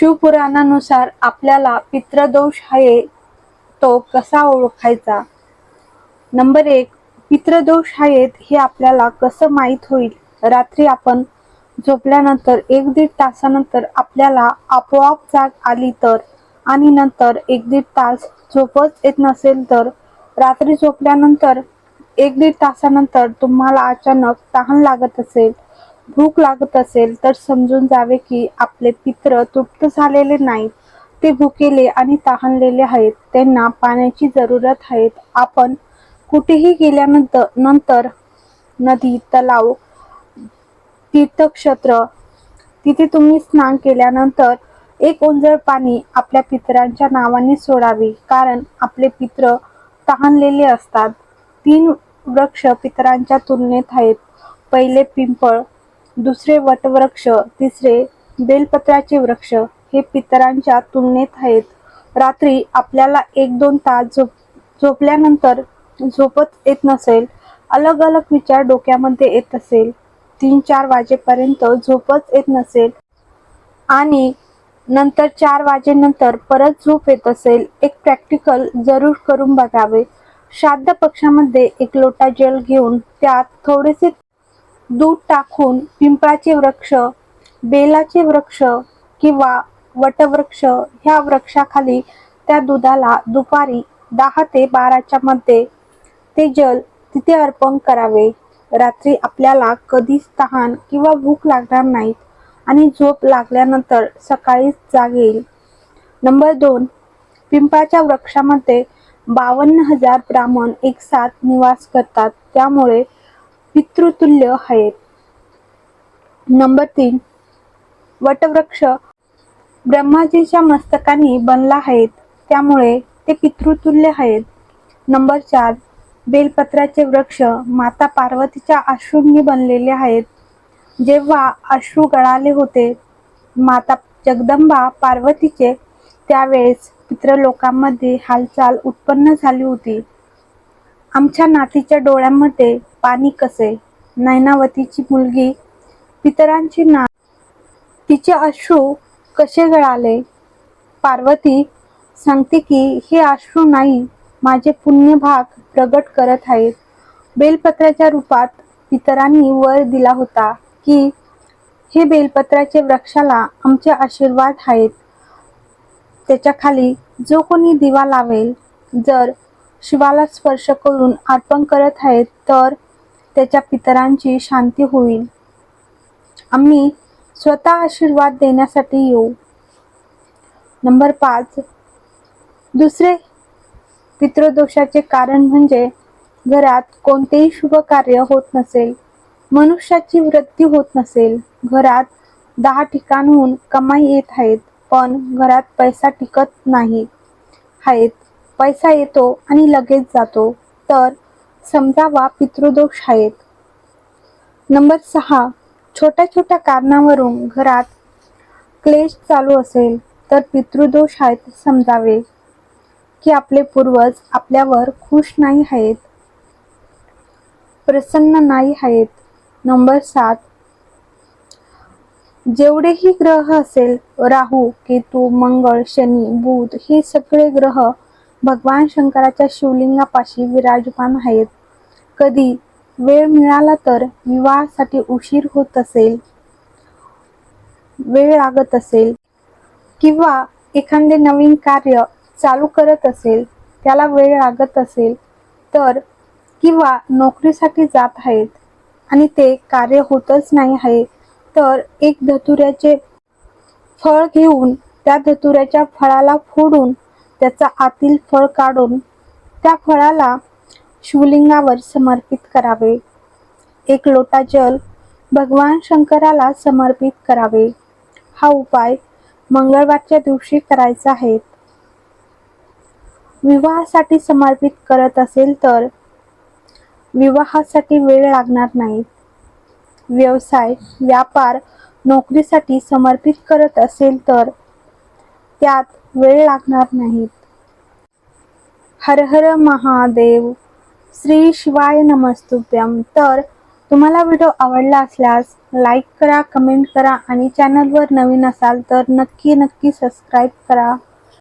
शिवपुराणानुसार आपल्याला पितृदोष आहे तो कसा ओळखायचा? नंबर एक पितृदोष आहेत हे आपल्याला कसं माहीत होईल? रात्री आपण झोपल्यानंतर एक दीड तासानंतर आपल्याला आपोआप जाग आली तर आणि नंतर एक दीड तास झोपच येत नसेल तर रात्री झोपल्यानंतर एक दीड तासानंतर तुम्हाला अचानक तहान लागत असेल. भूक लागत असेल तर समजून जावे की आपले पित्र तृप्त झालेले नाहीत. ते भुकेले आणि तहानलेले आहेत. त्यांना पाण्याची जरूरत आहे. आपण कुठेही गेल्यानंतर नंतर नदी तलाव तीर्थक्षेत्र तिथे तुम्ही स्नान केल्यानंतर एक ओंजळ पाणी आपल्या पितरांच्या नावाने सोडावे. कारण आपले पित्र तहानलेले असतात. तीन वृक्ष पितरांच्या तुलनेत आहेत. पहिले पिंपळ दुसरे वटवृक्ष तिसरे बेलपत्राचे वृक्ष हे पितरांच्या तुलनेत आहेत. रात्री आपल्याला एक दोन तास झोप झोपल्यानंतर झोपत येत नसेल अलग अलग विचार डोक्यामध्ये येत असेल. तीन चार वाजेपर्यंत झोपच येत नसेल आणि नंतर चार वाजेनंतर परत झोप येत असेल एक प्रॅक्टिकल जरूर करून बघावे. श्राद्ध पक्षामध्ये एक लोटा जल घेऊन त्यात थोडेसे दूध टाकून पिंपळाचे वृक्ष बेलाचे वृक्ष किंवा वटवृक्ष ह्या वृक्षाखाली त्या दुधाला दुपारी दहा ते बाराच्या मध्ये ते जल तिथे अर्पण करावे. रात्री आपल्याला कधीच तहान किंवा भूक लागणार नाहीत आणि झोप लागल्यानंतर सकाळीच जाग येईल. नंबर दोन पिंपळाच्या वृक्षामध्ये बावन्न हजार ब्राह्मण एकसाथ निवास करतात. त्यामुळे पितृतुल्य आहेत. नंबर तीन वटवृक्ष ब्रह्माजीच्या मस्तकाने बनला आहेत त्यामुळे ते पितृतुल्य आहेत. नंबर चार बेलपत्राचे वृक्ष माता पार्वतीच्या अश्रूंनी बनलेले आहेत. जेव्हा अश्रू गळाले होते माता जगदंबा पार्वतीचे त्यावेळेस पितृलोकांमध्ये हालचाल उत्पन्न झाली होती. आमच्या नातीच्या डोळ्यांमध्ये पाणी कसे? नैनावतीची मुलगी पितरांची ना तिचे अश्रू कसे गळाले? पार्वती सांगते की हे अश्रू नाही माझे पुण्यभाग प्रगट करत आहेत. बेलपत्राच्या रूपात पितरांनी वर दिला होता की हे बेलपत्राचे वृक्षाला आमचे आशीर्वाद आहेत. त्याच्याखाली जो कोणी दिवा लावेल जर शिवाला स्पर्श करून अर्पण करत आहेत तर त्याच्या पितरांची शांती होईल. आम्ही स्वतः आशीर्वाद देण्यासाठी येऊ. नंबर पाच. दुसरे पितृदोषाचे कारण म्हणजे घरात कोणतेही शुभ कार्य होत नसेल मनुष्याची वृत्ती होत नसेल घरात दहा ठिकाणहून कमाई येत आहेत पण घरात पैसा टिकत नाही. आहेत. पैसा येतो आणि लगेच जातो. तर समजावा पितृदोष आहेत. नंबर सहा छोट्या छोट्या कारणावरून घरात क्लेश चालू असेल तर पितृदोष आहेत समजावे. की आपले पूर्वज आपल्यावर खुश नाही आहेत. प्रसन्न नाही आहेत. नंबर सात जेवढेही ग्रह असेल राहू केतू मंगळ शनी बुध हे सगळे ग्रह भगवान शंकराच्या शिवलिंगापाशी विराजमान आहेत. कधी वेळ मिळाला तर विवाहासाठी उशीर होत असेल वेळ लागत असेल किंवा एखादे नवीन कार्य चालू करत असेल त्याला वेळ लागत असेल तर किंवा नोकरीसाठी जात आहेत आणि ते कार्य होतच नाही आहे तर एक धतुऱ्याचे फळ घेऊन त्या धतुऱ्याच्या फळाला फोडून त्याचा आतील फळ काढून त्या फळाला शिवलिंगावर समर्पित करावे. एक लोटा जल भगवान शंकराला समर्पित करावे. हा उपाय मंगळवारच्या दिवशी करायचा आहे. विवाहासाठी समर्पित करत असेल तर विवाहासाठी वेळ लागणार नाही. व्यवसाय व्यापार नोकरीसाठी समर्पित करत असेल तर त्यात वेळ लागणार नाहीत. हर हर महादेव श्री शिवाय नमस्तुभ्यम तर तुम्हाला व्हिडिओ आवडला असल्यास लाईक करा कमेंट करा आणि चॅनलवर नवीन असाल तर नक्की नक्की सबस्क्राईब करा.